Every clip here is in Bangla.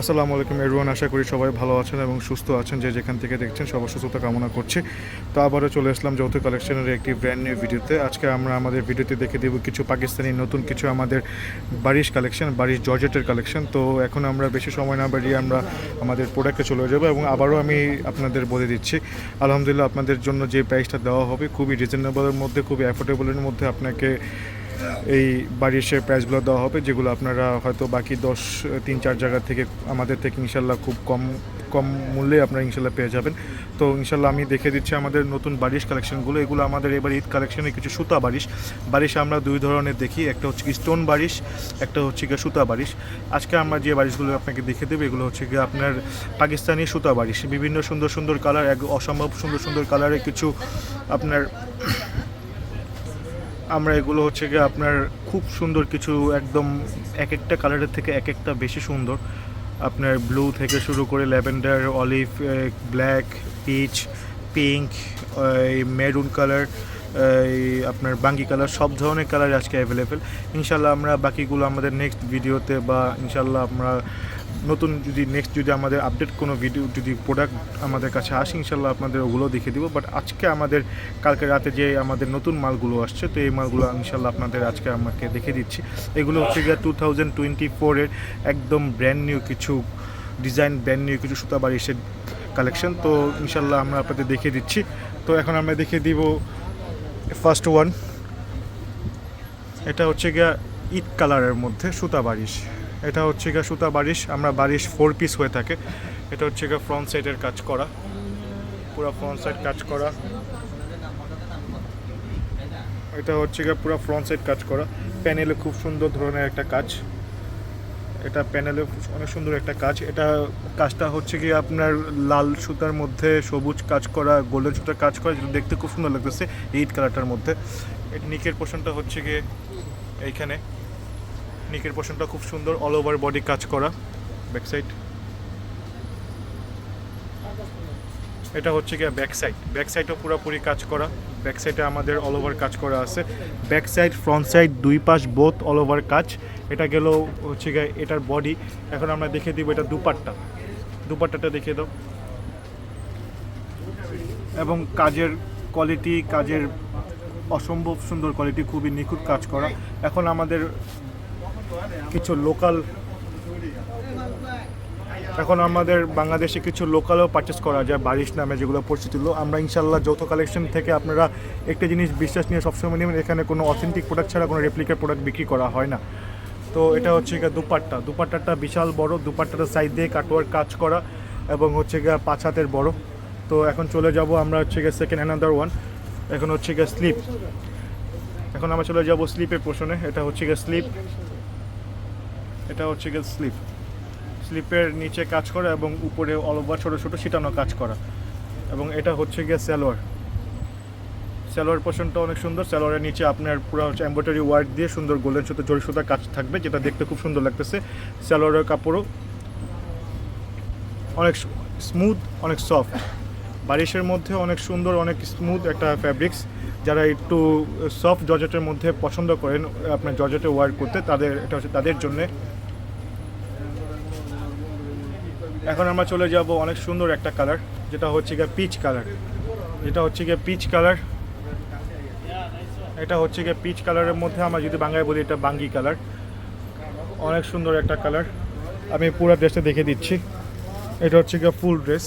আসসালামু আলাইকুম এরওয়ান আশা করি সবাই ভালো আছেন এবং সুস্থ আছেন, যে যেখান থেকে দেখছেন সবার সুস্থতা কামনা করছি। তো আবারও চলে আসলাম যৌথ কালেকশনের একটি ব্র্যান্ড নিউ ভিডিওতে আজকে আমরা আমাদের ভিডিওতে দেখে দেব কিছু পাকিস্তানি নতুন কিছু আমাদের বারিশ কালেকশন বারিশ জর্জেটের কালেকশন তো এখন আমরা বেশি সময় না বাড়িয়ে আমরা আমাদের প্রোডাক্টে চলে যাব এবং আবারও আমি আপনাদের বলে দিচ্ছি, আলহামদুলিল্লাহ আপনাদের জন্য যে প্রাইসটা দেওয়া হবে খুবই রিজনেবলের মধ্যে, খুবই অ্যাফোর্ডেবলের মধ্যে আপনাকে এই বারিশের প্রাইসগুলো দেওয়া হবে, যেগুলো আপনারা হয়তো বাকি দশ, তিন, চার জায়গা থেকে আমাদের থেকে ইনশাল্লাহ খুব কম কম মূল্যে আপনারা ইনশাল্লাহ পেয়ে যাবেন। তো ইনশাল্লাহ আমি দেখে দিচ্ছি আমাদের নতুন বারিশ কালেকশনগুলো এগুলো আমাদের এবার ঈদ কালেকশনে কিছু সুতা বারিশ। বারিশ আমরা দুই ধরনের দেখি, একটা হচ্ছে স্টোন বারিশ, একটা হচ্ছে গিয়ে সুতা বারিশ। আজকে আমরা যে বারিশগুলো আপনাকে দেখে দেবো, এগুলো হচ্ছে গিয়ে আপনার পাকিস্তানি সুতা বারিশ। বিভিন্ন সুন্দর সুন্দর কালার এক অসম্ভব সুন্দর সুন্দর কালারে কিছু আপনার আমরা এগুলো হচ্ছে গিয়ে আপনার খুব সুন্দর কিছু একদম এক একটা কালারের থেকে এক একটা বেশি সুন্দর। আপনার ব্লু থেকে শুরু করে lavender olive black peach pink এই মেরুন কালার আপনার বাঙ্গি কালার সব ধরনের কালার আজকে অ্যাভেলেবেল ইনশাল্লাহ আমরা বাকিগুলো আমাদের নেক্সট ভিডিওতে বা ইনশাল্লাহ আমরা নতুন যদি নেক্সট যদি আমাদের আপডেট কোনো ভিডিও যদি প্রোডাক্ট আমাদের কাছে আসে ইনশাল্লাহ আপনাদের ওগুলো দেখে দিব। বাট আজকে আমাদের, কালকে রাতে যে আমাদের নতুন মালগুলো আসছে, তো এই মালগুলো ইনশাল্লাহ আপনাদের আজকে আমাকে দেখে দিচ্ছি। এগুলো হচ্ছে গিয়ে টু থাউজেন্ড টোয়েন্টি ফোরের একদম ব্র্যান্ড নিউ কিছু ডিজাইন ব্র্যান্ড নিউ কিছু সুতা বারিশের কালেকশন তো ইনশাল্লাহ আমরা আপনাদের দেখিয়ে দিচ্ছি। তো এখন আমরা দেখিয়ে দিব ফার্স্ট ওয়ান এটা হচ্ছে গিয়া ইট কালারের মধ্যে সুতা বারিশ এটা হচ্ছে গিয়া সুতা বারিশ আমরা বারিশ ফোর পিস হয়ে থাকে। এটা হচ্ছে গিয়া ফ্রন্ট সাইডের কাজ করা। পুরো ফ্রন্ট সাইড কাজ করা। এটা হচ্ছে গিয়ে পুরো ফ্রন্ট সাইড কাজ করা। প্যানেলে খুব সুন্দর ধরনের একটা কাজ। এটা প্যানেলে অনেক সুন্দর একটা কাজ। এটা কাজটা হচ্ছে কি আপনার লাল সুতার মধ্যে সবুজ কাজ করা গোল্ডেন সুতার কাজ করা, যেটা দেখতে খুব সুন্দর লাগতেছে এইট কালারটার মধ্যে। এটা নিকের পোর্শনটা হচ্ছে গিয়ে এইখানে। নিকের পোর্শনটা খুব সুন্দর অল ওভার বডি কাজ করা ব্যাক সাইড এটা হচ্ছে গিয়ে ব্যাক সাইড ব্যাক সাইডও পুরোপুরি কাজ করা ব্যাক সাইডে আমাদের অল ওভার কাজ করা আছে। ব্যাক সাইড ফ্রন্ট সাইড দুই পাশ বোথ অল ওভার কাজ। এটা গেল হচ্ছে গিয়ে এটার বডি এখন আমরা দেখে দিব এটা দুপাট্টা। দুপাট্টাটা দেখে দাও। এবং কাজের কোয়ালিটি কাজের অসম্ভব সুন্দর কোয়ালিটি খুবই নিখুঁত কাজ করা। এখন আমাদের কিছু লোকাল এখন আমাদের বাংলাদেশে কিছু লোকালও পারচেস করা যায়, বারিশ নামে যেগুলো পরিচিত। আমরা ইনশাল্লাহ যৌথ কালেকশন থেকে আপনারা একটা জিনিস বিশ্বাস নিয়ে সবসময় নেবেন, এখানে কোনো অথেন্টিক প্রোডাক্ট ছাড়া কোনো রেপ্লিকার প্রোডাক্ট বিক্রি করা হয় না। তো এটা হচ্ছে গিয়ে দুপাট্টা। দুপাট্টাটা বিশাল বড়, দুপাট্টাটা সাইড দিয়ে কাটোয়ার কাজ করা এবং হচ্ছে গিয়ে পাঁচ হাতের বড়। তো এখন চলে যাব আমরা হচ্ছে গিয়ে সেকেন্ড অ্যানাদার ওয়ান এখন হচ্ছে গিয়ে স্লিপ এখন আমরা চলে যাব স্লিপের পোষণে এটা হচ্ছে গিয়ে স্লিপ এটা হচ্ছে গিয়ে স্লিপ স্লিপের নিচে কাজ করা এবং উপরে অল ওভার ছোটো ছোটো ছিটানো কাজ করা। এবং এটা হচ্ছে গিয়ে স্যালোয়ার স্যালোয়ার পোর্শনটা অনেক সুন্দর। স্যালোয়ারের নিচে আপনার পুরো হচ্ছে এম্ব্রয়ডারি ওয়ার্ক দিয়ে সুন্দর গোল্ডেন সুতো, জরি সুতার কাজ থাকবে, যেটা দেখতে খুব সুন্দর লাগতেছে। স্যালোয়ারের কাপড়ও অনেক স্মুথ অনেক সফট বারিশের মধ্যে অনেক সুন্দর, অনেক স্মুথ একটা ফ্যাব্রিক্স যারা একটু সফট জর্জেটের মধ্যে পছন্দ করেন, আপনার জর্জেটে ওয়ার্ক করতে, তাদের, এটা হচ্ছে তাদের জন্যে এখন আমরা চলে যাব অনেক সুন্দর একটা কালার, যেটা হচ্ছে গিয়ে পিচ কালার। যেটা হচ্ছে গিয়ে পিচ কালার। এটা হচ্ছে গিয়ে পিচ কালারের মধ্যে আমরা যদি বাংলায় বলি, এটা বাঙ্গি কালার। অনেক সুন্দর একটা কালার। আমি পুরো ড্রেসটা দেখে দিচ্ছি। এটা হচ্ছে গিয়ে ফুল ড্রেস।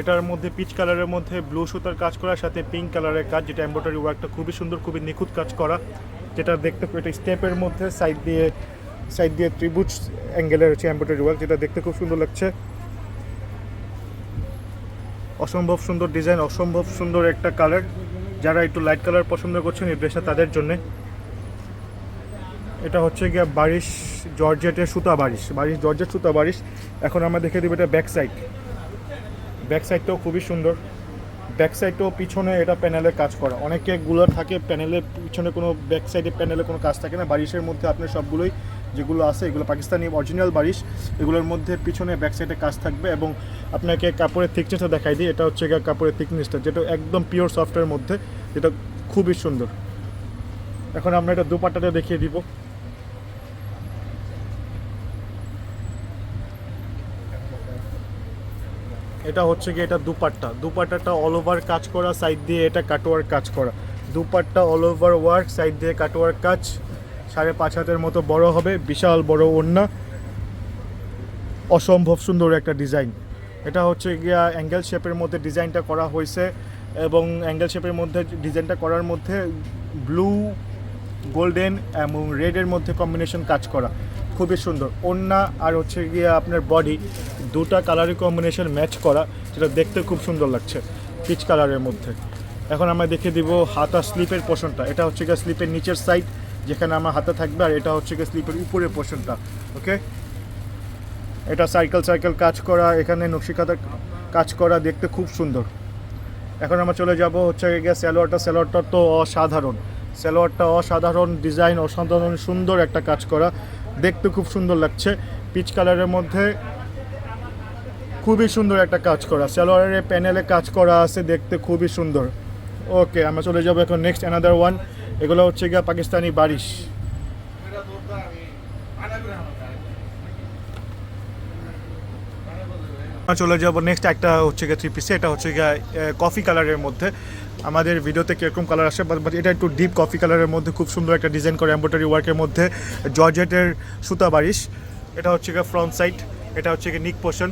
এটার মধ্যে পিচ কালারের মধ্যে ব্লু সুতার কাজ করার সাথে পিঙ্ক কালারের কাজ, যেটা এমব্রয়ডারি ওয়ার্কটা খুবই সুন্দর, খুবই নিখুঁত কাজ করা। যেটা দেখতে, এটা স্টেপের মধ্যে সাইড দিয়ে সাইড দিয়ে ত্রিভুজ অ্যাঙ্গেলের হচ্ছে এমব্রয়ডারি ওয়ার্ক যেটা দেখতে খুব সুন্দর লাগছে। অসম্ভব সুন্দর ডিজাইন অসম্ভব সুন্দর একটা কালার যারা একটু লাইট কালার পছন্দ করছেন এই ড্রেসটা তাদের জন্যে। এটা হচ্ছে গিয়ে বারিশ জর্জেটের সুতা বারিশ বারিশ জর্জেট সুতা বারিশ। এখন আমরা দেখে দেবো এটা ব্যাক সাইড ব্যাক সাইডটাও খুবই সুন্দর। ব্যাক সাইডটাও পিছনে এটা প্যানেলের কাজ করা। অনেকে গুলো থাকে প্যানেলের পিছনে কোনো ব্যাক সাইডে প্যানেলে কোনো কাজ থাকে না। বারিশের মধ্যে আপনার সবগুলোই যেগুলো আছে, এগুলো পাকিস্তানি অরিজিনাল বারিশ, এগুলোর মধ্যে পিছনে ব্যাক সাইডে কাজ থাকবে এবং আপনাকে কাপড়ের থিকনেসটা দেখাই দিই। এটা হচ্ছে গিয়ে কাপড়ের থিকনেসটা যেটা একদম পিওর সফটের মধ্যে, যেটা খুবই সুন্দর। এখন আমরা এটা দুপাট্টাটা দেখিয়ে দিব। এটা হচ্ছে গিয়ে এটা দুপাট্টা। দুপাট্টাটা অল ওভার কাজ করা সাইড দিয়ে এটা কাটোয়ার কাজ করা। Dupatta all over work side দিয়ে কাটোয়ার কাজ। সাড়ে পাঁচ হাতের মতো বড় হবে, বিশাল বড় ওড়না। অসম্ভব সুন্দর একটা ডিজাইন। এটা হচ্ছে গিয়া অ্যাঙ্গেল শেপের মধ্যে ডিজাইনটা করা হয়েছে এবং অ্যাঙ্গেল শেপের মধ্যে ডিজাইনটা করার মধ্যে ব্লু গোল্ডেন এবং রেডের মধ্যে কম্বিনেশন কাজ করা। খুবই সুন্দর। ওড়না আর হচ্ছে গিয়ে আপনার বডি দুটা কালারের কম্বিনেশন ম্যাচ করা, যেটা দেখতে খুব সুন্দর লাগছে পিচ কালারের মধ্যে। এখন আমরা দেখে দিব হাতা স্লিপের পোর্শনটা এটা হচ্ছে গিয়ে স্লিপের নিচের সাইড যেখানে আমার হাতে থাকবে, আর এটা হচ্ছে গিয়ে স্লিপের উপরের পোর্শনটা ওকে এটা সাইকেল সাইকেল কাজ করা, এখানে নকশিকাতার কাজ করা দেখতে খুব সুন্দর। এখন আমরা চলে যাব হচ্ছে গিয়ে স্যালোয়ারটা স্যালোয়ারটা তো অসাধারণ। স্যালোয়ারটা অসাধারণ, ডিজাইন অসাধারণ, সুন্দর একটা কাজ করা। দেখতে খুব সুন্দর লাগছে। পিচ কালারের মধ্যে খুবই সুন্দর একটা কাজ করা। স্যালোয়ারের প্যানেলে কাজ করা আছে, দেখতে খুবই সুন্দর। ওকে আমরা চলে যাব এখন নেক্সট অ্যানাদার ওয়ান এগুলো হচ্ছে গিয়ে পাকিস্তানি বারিশ। চলে যাব নেক্সট একটা হচ্ছে গিয়ে থ্রি পিসে এটা হচ্ছে গিয়ে কফি কালারের মধ্যে। আমাদের ভিডিওতে কীরকম কালার আসে বাট এটা একটু ডিপ কফি কালারের মধ্যে খুব সুন্দর একটা ডিজাইন করে এম্ব্রয়ডারি ওয়ার্কের মধ্যে জর্জেটের সুতা বারিশ। এটা হচ্ছে গিয়ে ফ্রন্ট সাইড এটা হচ্ছে গিয়ে নিক পোশন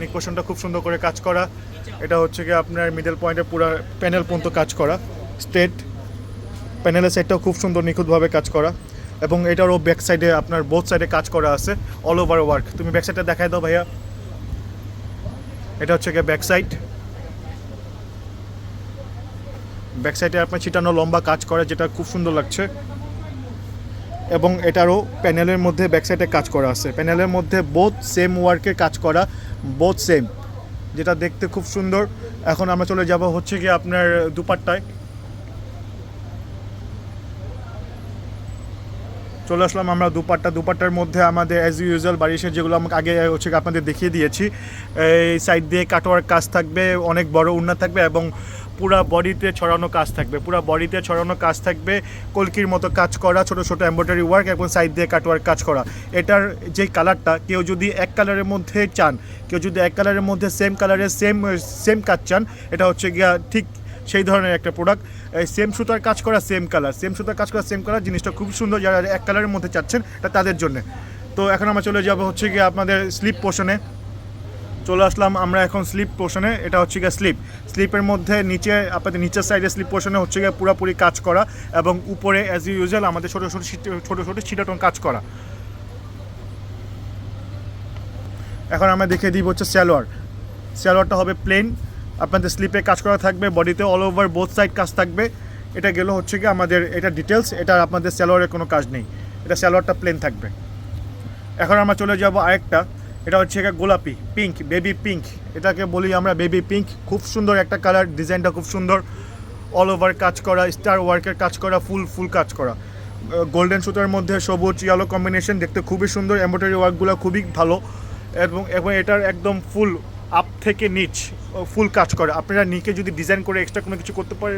নিক পোর্শনটা খুব সুন্দর করে কাজ করা। এটা হচ্ছে গিয়ে আপনার মিডল পয়েন্টে পুরো প্যানেল পর্যন্ত কাজ করা। স্টেট প্যানেলের সাইডটাও খুব সুন্দর নিখুঁতভাবে কাজ করা এবং এটারও ব্যাক সাইডে আপনার বোথ সাইডে কাজ করা আছে অল ওভার ওয়ার্ক তুমি ব্যাক সাইডটা দেখাই দাও ভাইয়া। এটা হচ্ছে গিয়ে ব্যাক সাইড ব্যাক সাইডে আপনার ছিটানো লম্বা কাজ করে, যেটা খুব সুন্দর লাগছে। এবং এটারও প্যানেলের মধ্যে ব্যাক সাইডে কাজ করা আছে। প্যানেলের মধ্যে বোথ সেম ওয়ার্কের কাজ করা বোথ সেম যেটা দেখতে খুব সুন্দর। এখন আমরা চলে যাব হচ্ছে গিয়ে আপনার দুপাট্টায়। চলে আসলাম আমরা দুপাট্টা। দুপাট্টার মধ্যে আমাদের অ্যাজ ইউজুয়াল বারিশের যেগুলো আমাকে আগে হচ্ছে আপনাদের দেখিয়ে দিয়েছি। এই সাইড দিয়ে কাটোয়ার কাজ থাকবে, অনেক বড় উন্না থাকবে এবং পুরা বডিতে ছড়ানো কাজ থাকবে। পুরা বডিতে ছড়ানো কাজ থাকবে, কলকির মতো কাজ করা, ছোট ছোট এম্ব্রয়ডারি ওয়ার্ক এবং সাইড দিয়ে কাটোয়ার কাজ করা। এটার যে কালারটা কেউ যদি এক কালারের মধ্যে চান, কেউ যদি এক কালারের মধ্যে সেম কালারের সেম সেম কাজ চান, এটা হচ্ছে গিয়া ঠিক সেই ধরনের একটা প্রোডাক্ট সেম সুতার কাজ করা সেম কালার সেম সুতার কাজ করা সেম কালার জিনিসটা খুব সুন্দর। যারা এক কালারের মধ্যে চাচ্ছেন এটা তাদের জন্য। তো এখন আমরা চলে যাব হচ্ছে গিয়ে আপনাদের স্লিপ পোর্শনে চলে আসলাম আমরা এখন স্লিপ পোর্শনে এটা হচ্ছে গিয়ে স্লিপ স্লিপের মধ্যে নিচে, আপনাদের নিচের সাইডে স্লিপ পোর্শনে হচ্ছে গিয়ে পুরোপুরি কাজ করা এবং উপরে অ্যাজ ইউজুয়াল আমাদের ছোটো ছোটো ছোটো ছোটো ছিটাটন কাজ করা। এখন আমরা দেখে দিব হচ্ছে স্যালোয়ার স্যালোয়ারটা হবে প্লেন আপনাদের স্লিপে কাজ করা থাকবে, বডিতে অল ওভার বোথ সাইড কাজ থাকবে। এটা গেল হচ্ছে কি আমাদের এটা ডিটেলস এটা আপনাদের স্যালোয়ারের কোনো কাজ নেই। এটা স্যালোয়ারটা প্লেন থাকবে। এখন আমরা চলে যাব আরেকটা, এটা হচ্ছে গিয়ে গোলাপি পিঙ্ক বেবি পিঙ্ক এটাকে বলি আমরা বেবি পিঙ্ক খুব সুন্দর একটা কালার ডিজাইনটা খুব সুন্দর। অল ওভার কাজ করা স্টার ওয়ার্কের কাজ করা ফুল ফুল কাজ করা। গোল্ডেন সুতার মধ্যে সবুজ ইয়ালো কম্বিনেশন দেখতে খুবই সুন্দর। এমব্রয়ডারি ওয়ার্কগুলো খুবই ভালো। এবং এবং এটার একদম ফুল আপ থেকে নিচ ফুল কাজ করে। আপনারা নিকে যদি ডিজাইন করে এক্সট্রা কোনো কিছু করতে পারে,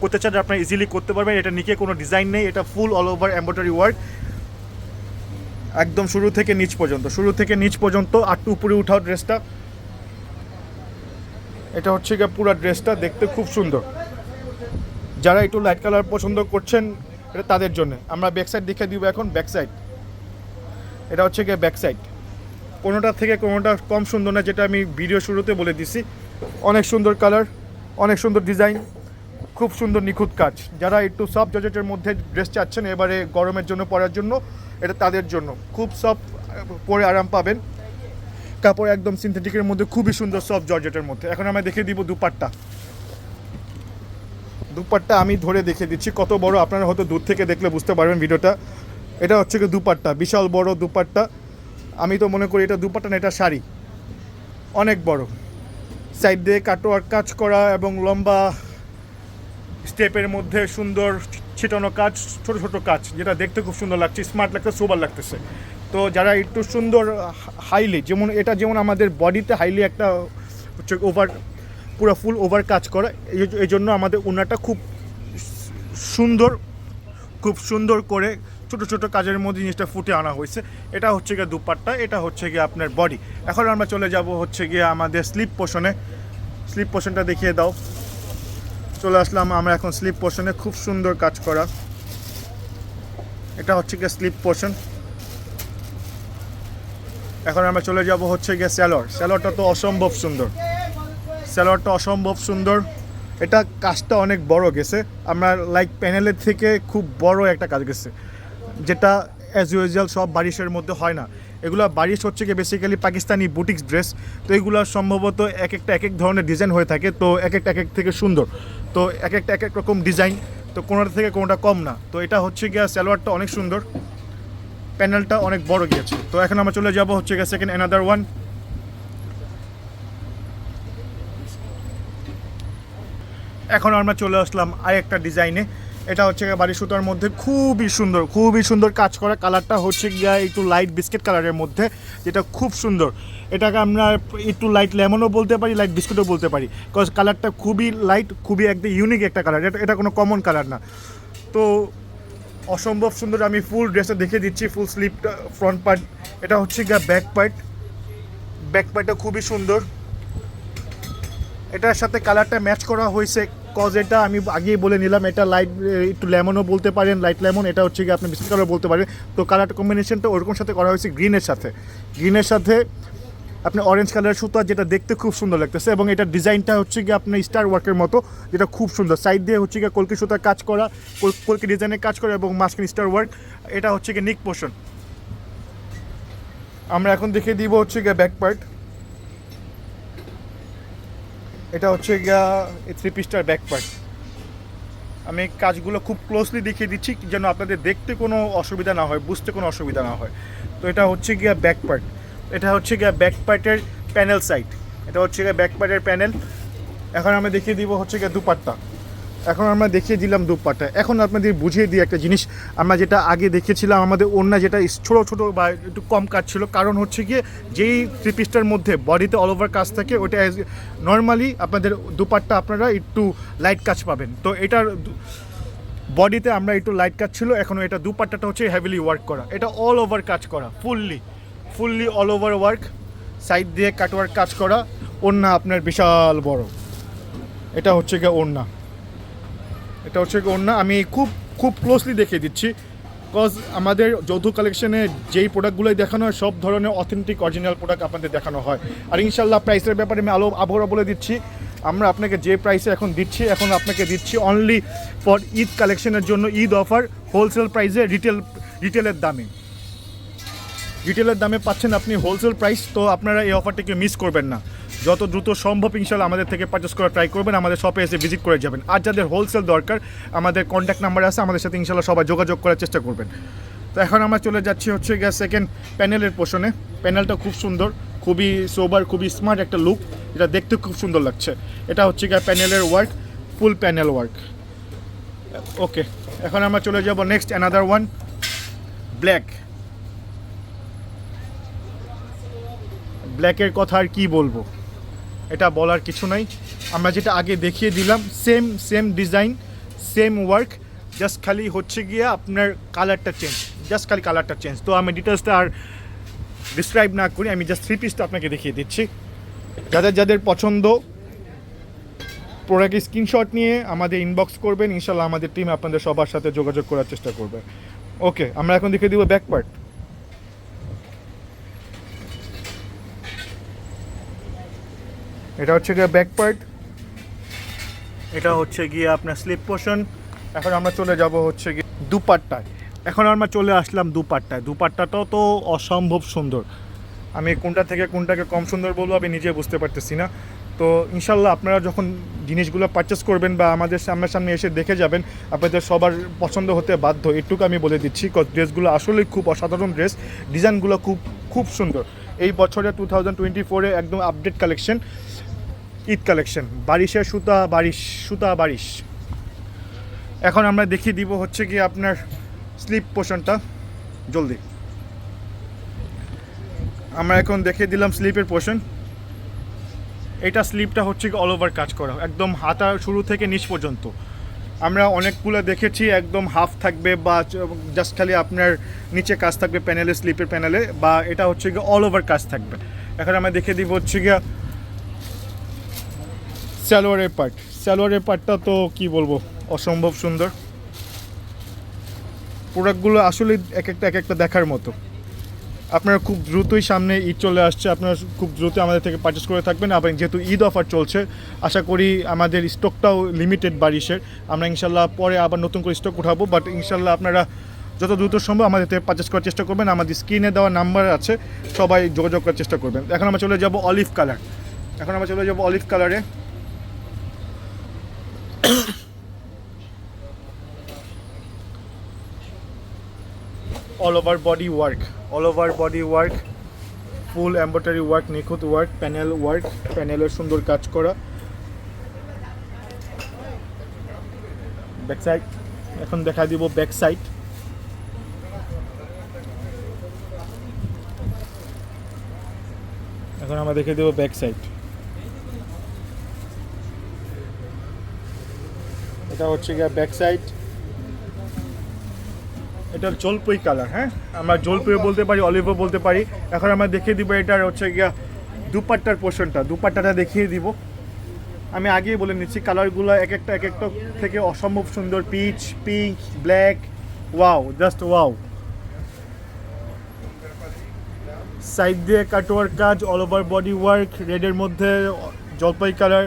করতে চান, আপনারা ইজিলি করতে পারবেন। এটা নিকে কোনো ডিজাইন নেই, এটা full all over embroidery work একদম শুরু থেকে নিচ পর্যন্ত, শুরু থেকে নিচ পর্যন্ত আটটু উপরে উঠাও ড্রেসটা এটা হচ্ছে গিয়ে পুরো ড্রেসটা দেখতে খুব সুন্দর। যারা একটু লাইট কালার পছন্দ করছেন, এটা তাদের জন্য। আমরা ব্যাক সাইড দেখে দিব এখন ব্যাক সাইড এটা হচ্ছে গিয়ে ব্যাক সাইড কোনোটা থেকে কোনোটা কম সুন্দর না, যেটা আমি ভিডিও শুরুতে বলে দিছি। অনেক সুন্দর কালার অনেক সুন্দর ডিজাইন খুব সুন্দর নিখুঁত কাজ। যারা একটু সফট জর্জেটের মধ্যে ড্রেস চাচ্ছেন, এবারে গরমের জন্য পরার জন্য, এটা তাদের জন্য। খুব সফট পরে আরাম পাবেন। কাপড় একদম সিনথেটিকের মধ্যে, খুবই সুন্দর সফট জর্জেটের মধ্যে। এখন আমরা দেখে দিব দুপাট্টা। দুপাট্টা আমি ধরে দেখে দিচ্ছি। কত বড়, আপনারা হয়তো দূর থেকে দেখলে বুঝতে পারবেন ভিডিওটা। এটা হচ্ছে কি দুপাট্টা, বিশাল বড় দুপাট্টা। আমি তো মনে করি এটা দুপাট্টা না, এটা শাড়ি। অনেক বড়। সাইড দিয়ে কাটোয়ার কাজ করা এবং লম্বা স্টেপের মধ্যে সুন্দর ছিটানো কাজ, ছোট ছোট কাজ, যেটা দেখতে খুব সুন্দর লাগছে স্মার্ট লাগছে সুবার লাগতেছে। তো যারা একটু সুন্দর হাইলি যেমন এটা যেমন আমাদের বডিতে হাইলি একটা হচ্ছে ওভার পুরো ফুল ওভার কাজ করা এই জন্য আমাদের ওনাটা খুব সুন্দর খুব সুন্দর করে ছোট ছোট কাজের মধ্যে জিনিসটা ফুটে আনা হয়েছে। এটা হচ্ছে গিয়ে দুপাট্টা, এটা হচ্ছে গিয়ে আপনার বডি এখন আমরা চলে যাব হচ্ছে গিয়ে আমাদের স্লিপ পোষণে স্লিপ পোষণটা দেখিয়ে দাও। চলে আসলাম আমরা এখন স্লিপ পোষণে খুব সুন্দর কাজ করা। এটা হচ্ছে গিয়ে স্লিপ পোষণ এখন আমরা চলে যাব হচ্ছে গিয়ে স্যালোর স্যালোরটা তো অসম্ভব সুন্দর। স্যালোয়ারটা অসম্ভব সুন্দর। এটা কাজটা অনেক বড় গেছে। আমরা লাইক প্যানেলের থেকে খুব বড় একটা কাজ গেছে। যেটা অ্যাজ ইউজুয়াল সব বারিশের মধ্যে হয় না। এগুলো বারিশ হচ্ছে কি বেসিক্যালি পাকিস্তানি বুটিক্স ড্রেস তো এগুলো সম্ভবত এক একটা এক এক ধরনের ডিজাইন হয়ে থাকে। তো এক একটা এক এক থেকে সুন্দর। তো এক একটা এক এক রকম ডিজাইন তো কোনোটা থেকে কোনোটা কম না। তো এটা হচ্ছে গিয়া সালোয়ারটা অনেক সুন্দর। প্যানেলটা অনেক বড় গিয়েছে। তো এখন আমরা চলে যাব হচ্ছে গিয়ে সেকেন্ড অ্যানাদার ওয়ান এখন আমরা চলে আসলাম আরেকটা ডিজাইনে এটা হচ্ছে বাড়ি সুতার মধ্যে খুবই সুন্দর খুবই সুন্দর কাজ করা কালারটা হচ্ছে গিয়া একটু লাইট বিস্কিট কালারের মধ্যে, যেটা খুব সুন্দর। এটাকে আমরা একটু লাইট লেমনও বলতে পারি লাইট বিস্কুটও বলতে পারি। কজ কালারটা খুবই লাইট খুবই একদম ইউনিক একটা কালার এটা এটা কোনো কমন কালার না। তো অসম্ভব সুন্দর আমি ফুল ড্রেসে দেখে দিচ্ছি ফুল স্লিপটা ফ্রন্ট পার্ট এটা হচ্ছে গিয়া ব্যাক পার্ট ব্যাক পার্টটা খুবই সুন্দর। এটার সাথে কালারটা ম্যাচ করা হয়েছে কজ এটা আমি আগেই বলে নিলাম, এটা লাইট একটু লেমনও বলতে পারেন লাইট লেমন এটা হচ্ছে কি আপনি বিস্কিট কালার বলতে পারেন। তো কালারটা কম্বিনেশনটা ওরকম সাথে করা হয়েছে গ্রিনের সাথে। গ্রিনের সাথে আপনি অরেঞ্জ কালারের সুতা যেটা দেখতে খুব সুন্দর লাগতেছে এবং এটা ডিজাইনটা হচ্ছে গিয়ে আপনার স্টার ওয়ার্কের মতো, যেটা খুব সুন্দর। সাইড দিয়ে হচ্ছে গিয়ে কলকি সুতার কাজ করা, কল- কলকি ডিজাইনের কাজ করা এবং মাস্কিন স্টার ওয়ার্ক এটা হচ্ছে গিয়ে নিক পোষণ আমরা এখন দেখিয়ে দিব হচ্ছে গিয়ে ব্যাক পার্ট এটা হচ্ছে গিয়া থ্রি পিসটার ব্যাক পার্ট আমি কাজগুলো খুব ক্লোজলি দেখিয়ে দিচ্ছি যেন আপনাদের দেখতে কোনো অসুবিধা না হয়, বুঝতে কোনো অসুবিধা না হয়। তো এটা হচ্ছে গিয়া ব্যাক পার্ট এটা হচ্ছে গিয়া ব্যাক পার্টের প্যানেল সাইড এটা হচ্ছে গিয়া ব্যাক পার্টের প্যানেল এখন আমি দেখিয়ে দিব হচ্ছে গিয়া দুপাট্টা। এখন আমরা দেখিয়ে দিলাম দুপাট্টা। এখন আপনাদের বুঝিয়ে দিই একটা জিনিস। আমরা যেটা আগে দেখেছিলাম আমাদের অন্য যেটা ছোটো ছোটো বা একটু কম কাজ ছিল, কারণ হচ্ছে গিয়ে যেই থ্রি পিসটার মধ্যে বডিতে অল ওভার কাজ থাকে ওটা নর্মালি আপনাদের দুপাট্টা আপনারা একটু লাইট কাজ পাবেন। তো এটার বডিতে আমরা একটু লাইট কাজ ছিল, এখন এটা দুপাট্টাটা হচ্ছে হেভিলি ওয়ার্ক করা। এটা অল ওভার কাজ করা fully fully all over work side দিয়ে কাটওয়ার্ক কাজ করা, ওড়না আপনার বিশাল বড়। এটা হচ্ছে গিয়ে ওড়না। এটা হচ্ছে ওড়না। আমি খুব খুব ক্লোজলি দেখিয়ে দিচ্ছি। কজ আমাদের যৌথ কালেকশনে যেই প্রোডাক্টগুলোই দেখানো হয়, সব ধরনের অথেন্টিক অরিজিনাল প্রোডাক্ট আপনাদের দেখানো হয়। আর ইনশাল্লাহ প্রাইসের ব্যাপারে আমি আলো, আবহাওয়া বলে দিচ্ছি। আমরা আপনাকে যে প্রাইসে এখন দিচ্ছি, এখন আপনাকে দিচ্ছি অনলি ফর ঈদ কালেকশনের জন্য ঈদ অফার হোলসেল প্রাইসে রিটেল রিটেলের দামে। রিটেলের দামে পাচ্ছেন আপনি হোলসেল প্রাইস তো আপনারা এই অফারটিকে মিস করবেন না। যত দ্রুত সম্ভব ইনশাল্লাহ আমাদের থেকে পারচেস করা ট্রাই করবেন। আমাদের শপে এসে ভিজিট করে যাবেন। আর যাদের হোলসেল দরকার, আমাদের কন্ট্যাক্ট নাম্বার আছে, আমাদের সাথে ইনশাল্লাহ সবাই যোগাযোগ করার চেষ্টা করবেন। তো এখন আমরা চলে যাচ্ছি হচ্ছে গিয়ে সেকেন্ড প্যানেলের পোষণে প্যানেলটা খুব সুন্দর, খুবই সোবার খুবই স্মার্ট একটা লুক এটা দেখতে খুব সুন্দর লাগছে। এটা হচ্ছে গিয়ে প্যানেলের work full panel work okay এখন আমরা চলে যাব নেক্সট অ্যানাদার ওয়ান ব্ল্যাক ব্ল্যাকের কথা আর কি বলব? এটা বলার কিছু নাই। আমরা যেটা আগে দেখিয়ে দিলাম same same design same work just খালি হচ্ছে গিয়ে আপনার কালারটা চেঞ্জ জাস্ট খালি কালারটা চেঞ্জ তো আমি ডিটেলসটা আর ডিসক্রাইব না করি, আমি জাস্ট থ্রি পিসটা আপনাকে দেখিয়ে দিচ্ছি। যাদের যাদের পছন্দ প্রোডাক্টের স্ক্রিনশট নিয়ে আমাদের ইনবক্স করবেন, ইনশাল্লাহ আমাদের টিম আপনাদের সবার সাথে যোগাযোগ করার চেষ্টা করবে। ওকে আমরা এখন দেখিয়ে দিব ব্যাক পার্ট এটা হচ্ছে গিয়ে ব্যাক পার্ট এটা হচ্ছে গিয়ে আপনার স্লিপ পোর্শন এখন আমরা চলে যাব হচ্ছে গিয়ে দুপাট্টায়। এখন আমরা চলে আসলাম দুপাট্টায়। দুপাট্টাটাও তো অসম্ভব সুন্দর। আমি কোনটা থেকে কোনটাকে কম সুন্দর বলব আমি নিজে বুঝতে পারতেছি না। তো ইনশাল্লাহ আপনারা যখন জিনিসগুলো পারচেস করবেন বা আমাদের সামনের সামনে এসে দেখে যাবেন, আপনাদের সবার পছন্দ হতে বাধ্য। এটুকু আমি বলে দিচ্ছি ড্রেসগুলো আসলেই খুব অসাধারণ ড্রেস ডিজাইনগুলো খুব খুব সুন্দর। এই বছরে টু থাউজেন্ড টোয়েন্টি ফোরে একদম আপডেট কালেকশন ঈদ কালেকশন। বারিশের সুতা, বারিশ সুতা, বারিশ। এখন আমরা দেখিয়ে দিব হচ্ছে কি আপনার স্লিপ পোর্শনটা জলদি। আমরা এখন দেখিয়ে দিলাম স্লিপের পোর্শন এটা স্লিপটা হচ্ছে কি অল ওভার কাজ করা। একদম হাতা শুরু থেকে নিচ পর্যন্ত। আমরা অনেকগুলো দেখেছি, একদম হাফ থাকবে বা জাস্ট খালি আপনার নিচে কাজ থাকবে প্যানেলে স্লিপের প্যানেলে বা এটা হচ্ছে গিয়ে অল ওভার কাজ থাকবে। এখন আমরা দেখে দিব হচ্ছে গিয়া স্যালোয়ারের পার্ট স্যালোয়ারের পার্টটা তো কি বলব, অসম্ভব সুন্দর। প্রোডাক্টগুলো আসলে এক একটা এক একটা দেখার মতো। আপনারা খুব দ্রুতই সামনে ঈদ চলে আসছে, আপনারা খুব দ্রুত আমাদের থেকে পারচেস করে থাকবেন। এবং যেহেতু ঈদ অফার চলছে, আশা করি আমাদের স্টকটাও লিমিটেড বারিশের। আমরা ইনশাল্লাহ পরে আবার নতুন করে স্টক উঠাবো বাট ইনশাল্লাহ আপনারা যত দ্রুত সম্ভব আমাদের থেকে পারচেস করার চেষ্টা করবেন। আমাদের স্ক্রিনে দেওয়া নাম্বার আছে, সবাই যোগাযোগ করার চেষ্টা করবেন। এখন আমরা চলে যাব অলিভ কালার এখন আমরা চলে যাব অলিভ কালারে all over body work all over body work full embroidery work নিখুঁত ওয়ার্ক প্যানেল ওয়ার্ক প্যানেলের সুন্দর কাজ করা. ব্যাক সাইড এখন দেখা দিব ব্যাক সাইড এখন আমরা দেখে দেবো ব্যাক সাইড এটা হচ্ছে গিয়ে ব্যাক সাইড এটা জলপই কালার হ্যাঁ? আমরা জলপই বলতে পারি অলিভও বলতে পারি। এখন আমরা দেখিয়ে দিব এটার হচ্ছে গিয়া দুপাট্টার পোর্শনটা দুপাট্টাটা দেখিয়ে দিব। আমি আগেই বলে নিচ্ছি কালারগুলো এক একটা এক একটা থেকে অসম্ভব সুন্দর। Peach pink black wow just wow side দিয়ে কাটোয়ার কাজ অল ওভার বডি ওয়ার্ক রেডের মধ্যে জলপাই কালার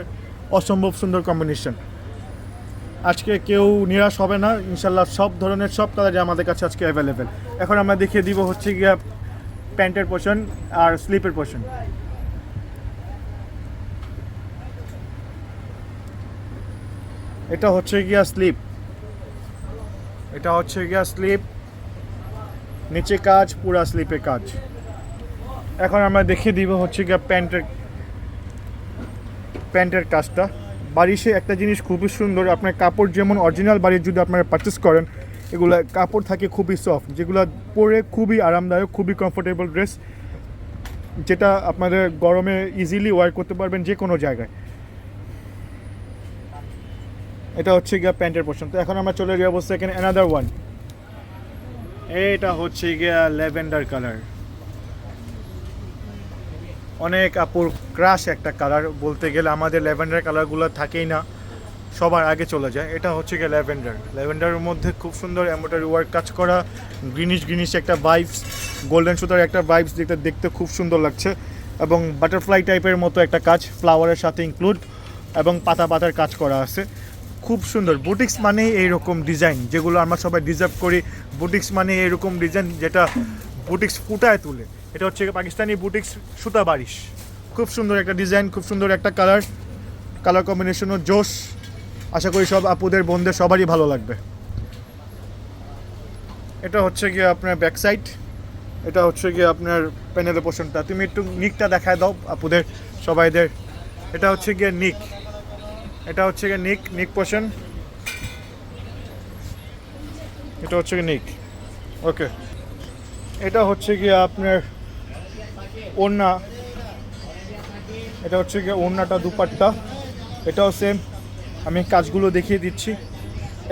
অসম্ভব সুন্দর কম্বিনেশন আজকে কেউ নিরাশ হবে না, ইনশাল্লাহ সব ধরনের সব কালারই আমাদের কাছে আজকে অ্যাভেলেবেল এখন আমরা দেখিয়ে দিব হচ্ছে গিয়া প্যান্টের পোর্শন আর স্লিপের পোর্শন এটা হচ্ছে গিয়া স্লিপ এটা হচ্ছে গিয়া স্লিপ নিচে কাজ, পুরা স্লিপে কাজ। এখন আমরা দেখিয়ে দিব হচ্ছে গিয়া প্যান্টের প্যান্টের কাজটা। বারিশে একটা জিনিস খুবই সুন্দর, আপনার কাপড় যেমন অরিজিনাল বাড়ির যদি আপনারা পারচেস করেন, এগুলো কাপড় থাকে খুবই সফট যেগুলো পরে খুবই আরামদায়ক, খুবই কমফোর্টেবল ড্রেস যেটা আপনাদের গরমে ইজিলি ওয়ার করতে পারবেন যে কোনো জায়গায়। এটা হচ্ছে গিয়া প্যান্টের পোর্শন তো এখন আমরা চলে যাব সেকেন্ড অ্যানাদার ওয়ান এটা হচ্ছে গিয়া ল্যাভেন্ডার কালার অনেক আপুর ক্রাশ একটা কালার বলতে গেলে আমাদের ল্যাভেন্ডার কালারগুলো থাকেই না, সবার আগে চলে যায়। এটা হচ্ছে গিয়ে ল্যাভেন্ডার ল্যাভেন্ডারের মধ্যে খুব সুন্দর এম্ব্রয়ডারি ওয়ার্ক কাজ করা গ্রিনিশ গ্রিনিশ একটা ভাইবস গোল্ডেন সুতার একটা ভাইবস যেটা দেখতে খুব সুন্দর লাগছে। এবং বাটারফ্লাই টাইপের মতো একটা কাজ ফ্লাওয়ারের সাথে ইনক্লুড এবং পাতা পাতার কাজ করা আছে। খুব সুন্দর। বুটিক্স মানে এইরকম ডিজাইন যেগুলো আমরা সবাই ডিজার্ভ করি। বুটিক্স মানে এইরকম ডিজাইন যেটা বুটিক্স ফুটায় তুলে। এটা হচ্ছে পাকিস্তানি বুটিক্স সুতা বারিশ। খুব সুন্দর একটা ডিজাইন, খুব সুন্দর একটা কালার। কালার কম্বিনেশনও জোশ। আশা করি সব আপুদের, বোনদের সবারই ভালো লাগবে। এটা হচ্ছে গিয়ে আপনার ব্যাক সাইড এটা হচ্ছে গিয়ে আপনার প্যানেলের পোর্শনটা তুমি একটু নিকটা দেখায় দাও আপুদের, সবাইদের। এটা হচ্ছে গিয়ে নিক। এটা হচ্ছে গিয়ে নিক নিক পোর্শন এটা হচ্ছে গিয়ে নিক। ওকে। এটা হচ্ছে গিয়ে আপনার ওড়না। এটা হচ্ছে গিয়ে ওড়নাটা দুপাট্টা। এটাও সেম আমি কাজগুলো দেখিয়ে দিচ্ছি।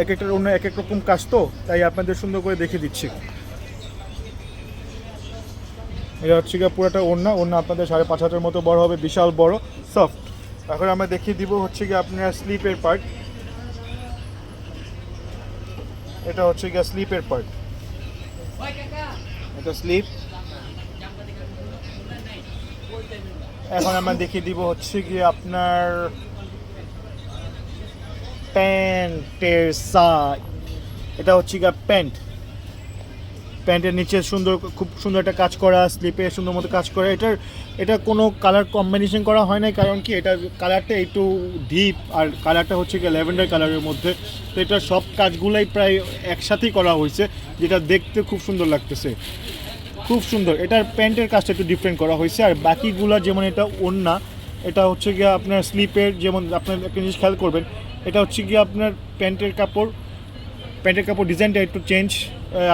এক একটা অন্য এক এক রকম কাজ তো, তাই আপনাদের সুন্দর করে দেখিয়ে দিচ্ছি। এটা হচ্ছে গিয়ে পুরোটা ওড়না। ওড়না আপনাদের সাড়ে পাঁচ হাজার মতো বড় হবে, বিশাল বড় সফট এখন আমরা দেখিয়ে দিব হচ্ছে গিয়ে আপনার স্লিপের পার্ট এটা হচ্ছে গিয়ে স্লিপের পার্ট এটা স্লিপ এখন আমরা দেখিয়ে দিব হচ্ছে গিয়ে আপনার প্যান্টের সাইড এটা হচ্ছে গিয়ে প্যান্ট। প্যান্টের নিচে সুন্দর, খুব সুন্দর একটা কাজ করা, স্লিপে সুন্দর মতো কাজ করা। এটার, এটা কোনো কালার কম্বিনেশন করা হয় না কারণ কি এটা কালারটা একটু ডিপ আর কালারটা হচ্ছে গিয়ে ল্যাভেন্ডার কালারের মধ্যে। তো এটা সব কাজগুলাই প্রায় একসাথেই করা হয়েছে, যেটা দেখতে খুব সুন্দর লাগতেছে। খুব সুন্দর। এটার প্যান্টের কাজটা একটু ডিফারেন্ট করা হয়েছে। আর বাকিগুলো যেমন এটা ওন্না এটা হচ্ছে গিয়ে আপনার স্লিপের যেমন আপনার একটা জিনিস খেয়াল করবেন, এটা হচ্ছে গিয়ে আপনার প্যান্টের কাপড় প্যান্টের কাপড় ডিজাইনটা একটু চেঞ্জ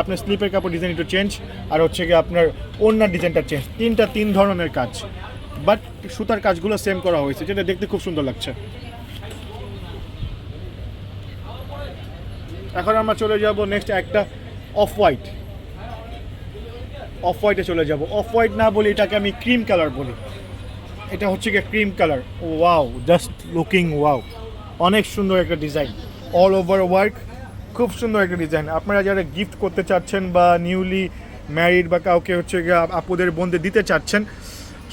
আপনার স্লিপের কাপড় ডিজাইন একটু চেঞ্জ আর হচ্ছে গিয়ে আপনার ওড়নার ডিজাইনটা চেঞ্জ তিনটা তিন ধরনের কাজ। বাট সুতার কাজগুলো সেম করা হয়েছে, যেটা দেখতে খুব সুন্দর লাগছে। এখন আমরা চলে যাব নেক্সট একটা অফ হোয়াইট অফ হোয়াইটে চলে যাব। অফ হোয়াইট না বলি এটাকে আমি ক্রিম কালার বলি। এটা হচ্ছে গিয়ে cream colour wow just looking wow অনেক সুন্দর একটা ডিজাইন অল ওভার ওয়ার্ক খুব সুন্দর একটা ডিজাইন আপনারা যারা গিফট করতে চাচ্ছেন বা নিউলি ম্যারিড বা কাউকে হচ্ছে আপুদের বন্ধে দিতে চাচ্ছেন,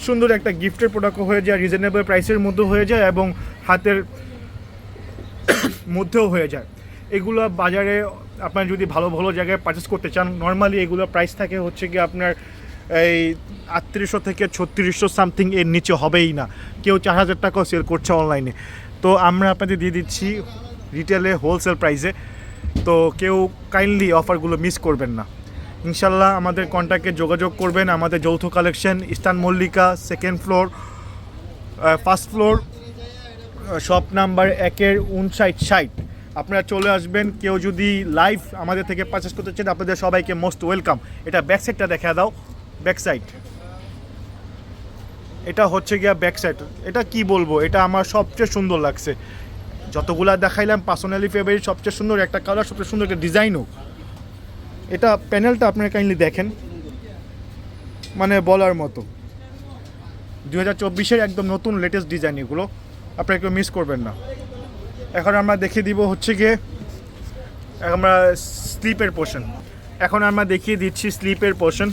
সুন্দর একটা গিফটের প্রোডাক্ট হয়ে যায় রিজনেবল প্রাইসের মধ্যে হয়ে যায় এবং হাতের মধ্যেও হয়ে যায়। এগুলো বাজারে আপনার যদি ভালো ভালো জায়গায় পারচেস করতে চান নর্মালি এগুলো প্রাইস থাকে হচ্ছে কি আপনার এই আটত্রিশশো থেকে ছত্রিশশো সামথিং এর নিচে হবেই না। কেউ চার হাজার টাকাও সেল করছে অনলাইনে তো আমরা আপনাদের দিয়ে দিচ্ছি রিটেলে হোলসেল প্রাইসে তো কেউ কাইন্ডলি অফারগুলো মিস করবেন না। ইনশাল্লাহ আমাদের কন্ট্যাক্টে যোগাযোগ করবেন। আমাদের যৌথ collection Eastern Mallika second floor first floor shop number একের উনষাট ষাট। আপনারা চলে আসবেন, কেউ যদি লাইভ আমাদের থেকে পারচেস করতে চান, আপনাদের সবাইকে মোস্ট ওয়েলকাম এটা ব্যাক সাইডটা দেখা দাও ব্যাক সাইড এটা হচ্ছে গিয়া ব্যাক সাইড এটা কি বলব? এটা আমার সবচেয়ে সুন্দর লাগছে। যতগুলা দেখাইলাম পার্সোনালি ফেভারিট সবচেয়ে সুন্দর একটা কালার সবচেয়ে সুন্দর একটা ডিজাইনও এটা প্যানেলটা আপনারা কাইন্ডলি দেখেন মানে বলার মতো। দু হাজার চব্বিশের একদম নতুন লেটেস্ট ডিজাইন এগুলো। আপনারা কেউ মিস করবেন না। এখন আমরা দেখিয়ে দিব হচ্ছে গিয়ে, আমরা স্লিপের পোর্শন এখন আমরা দেখিয়ে দিচ্ছি স্লিপের পোর্শন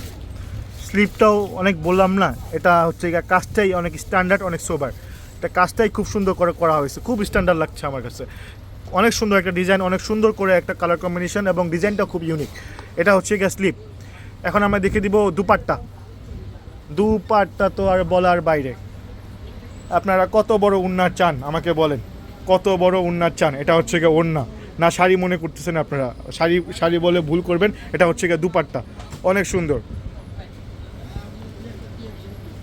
স্লিপটাও অনেক বললাম না, এটা হচ্ছে গিয়ে কাজটাই অনেক স্ট্যান্ডার্ড অনেক সোবার এটা কাজটাই খুব সুন্দর করে করা হয়েছে, খুব স্ট্যান্ডার্ড লাগছে আমার কাছে। অনেক সুন্দর একটা ডিজাইন অনেক সুন্দর করে একটা কালার কম্বিনেশন এবং ডিজাইনটা খুব ইউনিক এটা হচ্ছে গিয়ে স্লিপ এখন আমরা দেখে দিব দুপাট্টা। দুপাট্টা তো আর বলার বাইরে। আপনারা কত বড় উন্নার চান, আমাকে বলেন। কত বড় উন্নার চান, এটা হচ্ছে গিয়ে ওন্না না, শাড়ি মনে করতেছেন আপনারা। শাড়ি শাড়ি বলে ভুল করবেন, এটা হচ্ছে গিয়ে দুপাট্টা। অনেক সুন্দর।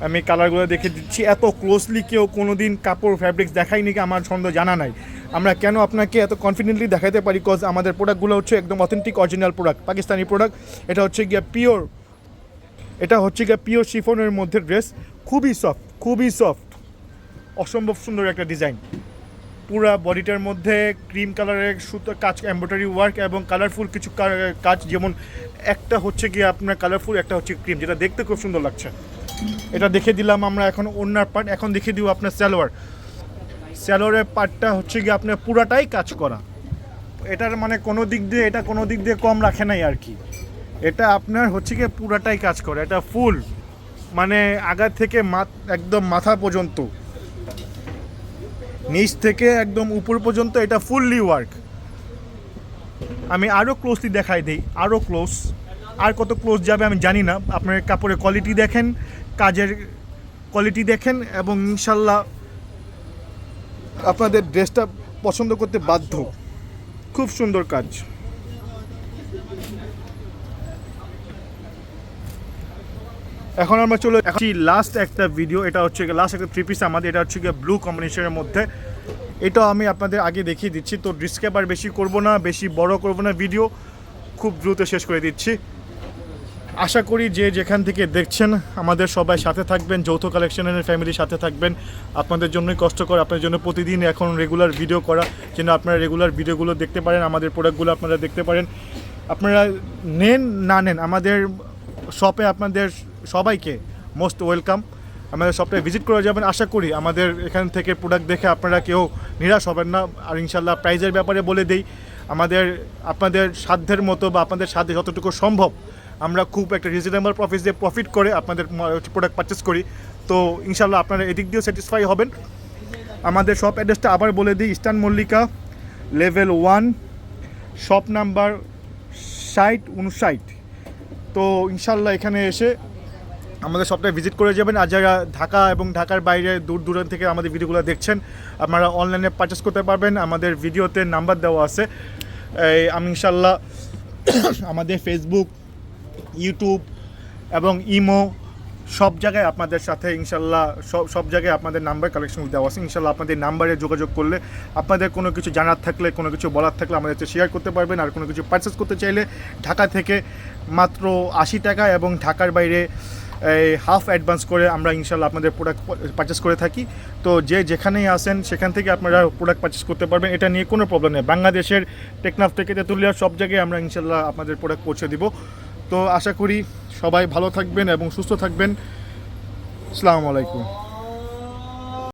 আমি কালারগুলো দেখে দিচ্ছি। এত ক্লোজলি কেউ কোনো দিন কাপড় ফ্যাব্রিক্স দেখায়নি কি আমার ছন্দ জানা নাই। আমরা কেন আপনাকে এত কনফিডেন্টলি দেখাতে পারি? কজ আমাদের প্রোডাক্টগুলো হচ্ছে একদম authentic original product Pakistani product এটা হচ্ছে গিয়ে পিওর এটা হচ্ছে গিয়ে পিওর শিফনের মধ্যে ড্রেস খুবই সফট খুবই সফট অসম্ভব সুন্দর একটা ডিজাইন পুরা বডিটার মধ্যে ক্রিম কালারের সুতো, কাজ এমব্রয়ডারি ওয়ার্ক এবং কালারফুল কিছু কাজ যেমন একটা হচ্ছে গিয়ে আপনার কালারফুল একটা হচ্ছে ক্রিম যেটা দেখতে খুব সুন্দর লাগছে। এটা দেখে দিলাম আমরা এখন অন্যার পার্ট এখন দেখে দিব আপনার স্যালোয়ার স্যালোয়ারের পার্টটা হচ্ছে গিয়ে আপনার পুরাটাই কাজ করা। এটার মানে কোনো দিক দিয়ে, এটা কোনো দিক দিয়ে কম রাখে নাই আর কি। এটা আপনার হচ্ছে গিয়ে পুরাটাই কাজ করে, এটা ফুল মানে আগা থেকে একদম মাথা পর্যন্ত। নিচ থেকে একদম উপর পর্যন্ত এটা ফুললি ওয়ার্ক আমি আরও ক্লোজলি দেখাই দিই আরও ক্লোজ আর কত ক্লোজ যাবে আমি জানি না, আপনার কাপড়ের কোয়ালিটি দেখেন, কাজের কোয়ালিটি দেখেন, এবং ইনশাল্লাহ আপনাদের ড্রেসটা পছন্দ করতে বাধ্য। খুব সুন্দর কাজ। এখন আমরা চলে লাস্ট একটা ভিডিও এটা হচ্ছে লাস্ট একটা থ্রি পিস আমাদের, এটা হচ্ছে গিয়ে ব্লু কম্বিনেশনের মধ্যে। এটা আমি আপনাদের আগে দেখিয়ে দিচ্ছি, তো ডিসক্যাপ আর বেশি করব না, বেশি বড় করব না ভিডিও খুব দ্রুত শেষ করে দিচ্ছি। আশা করি যে যেখান থেকে দেখছেন, আমাদের সবাই সাথে থাকবেন, যৌথ কালেকশনের ফ্যামিলির সাথে থাকবেন। আপনাদের জন্যই কষ্ট করে আপনাদের জন্য প্রতিদিন এখন রেগুলার ভিডিও করা, যেন আপনারা রেগুলার ভিডিওগুলো দেখতে পারেন, আমাদের প্রোডাক্টগুলো আপনারা দেখতে পারেন। আপনারা নেন, না নেন, আমাদের শপে আপনাদের সবাইকে মোস্ট ওয়েলকাম। আমাদের শপটা ভিজিট করে যাবেন, আশা করি। আমাদের এখান থেকে প্রোডাক্ট দেখে আপনারা কেউ নিরাশ হবেন না। আর ইনশাল্লাহ প্রাইজের ব্যাপারে বলে দেই, আমাদের, আপনাদের সাধ্যের মতো বা আপনাদের সাধ্যে যতটুকু সম্ভব আমরা খুব একটা রিজনেবল প্রফিট দিয়ে প্রফিট করে আপনাদের প্রোডাক্ট পারচেস করি। তো ইনশাল্লাহ আপনারা এদিক দিয়েও স্যাটিসফাই হবেন। আমাদের শপ অ্যাড্রেসটা আবার বলে দিই, Eastern Mallika level one shop number ষাট, উনষাট। তো ইনশাল্লাহ এখানে এসে আমাদের সবটাই ভিজিট করে যাবেন। আর যারা ঢাকা এবং ঢাকার বাইরে দূর দূরান্ত থেকে আমাদের ভিডিওগুলো দেখছেন, আপনারা অনলাইনে পারচেস করতে পারবেন। আমাদের ভিডিওতে নাম্বার দেওয়া আছে। এই আমি ইনশাল্লাহ আমাদের ফেসবুক ইউটিউব এবং ইমো সব জায়গায় আপনাদের সাথে ইনশাল্লাহ সব সব জায়গায় আপনাদের নাম্বার কালেকশন দেওয়া আছে। ইনশাল্লাহ আপনাদের নাম্বারে যোগাযোগ করলে আপনাদের কোনো কিছু জানার থাকলে, কোনো কিছু বলার থাকলে আমাদের শেয়ার করতে পারবেন। আর কোনো কিছু পারচেস করতে চাইলে ঢাকা থেকে মাত্র আশি টাকা এবং ঢাকার বাইরে এই হাফ অ্যাডভান্স করে আমরা ইনশাল্লাহ আপনাদের প্রোডাক্ট পারচেস করে থাকি। তো যে যেখানেই আসেন, সেখান থেকে আপনারা প্রোডাক্ট পারচেস করতে পারবেন। এটা নিয়ে কোনো প্রবলেম নেই। বাংলাদেশের টেকনাফ থেকে তেঁতুলিয়ার সব জায়গায় আমরা ইনশাল্লাহ আপনাদের প্রোডাক্ট পৌঁছে দিব। তো আশা করি সবাই ভালো থাকবেন এবং সুস্থ থাকবেন। আসসালামু আলাইকুম।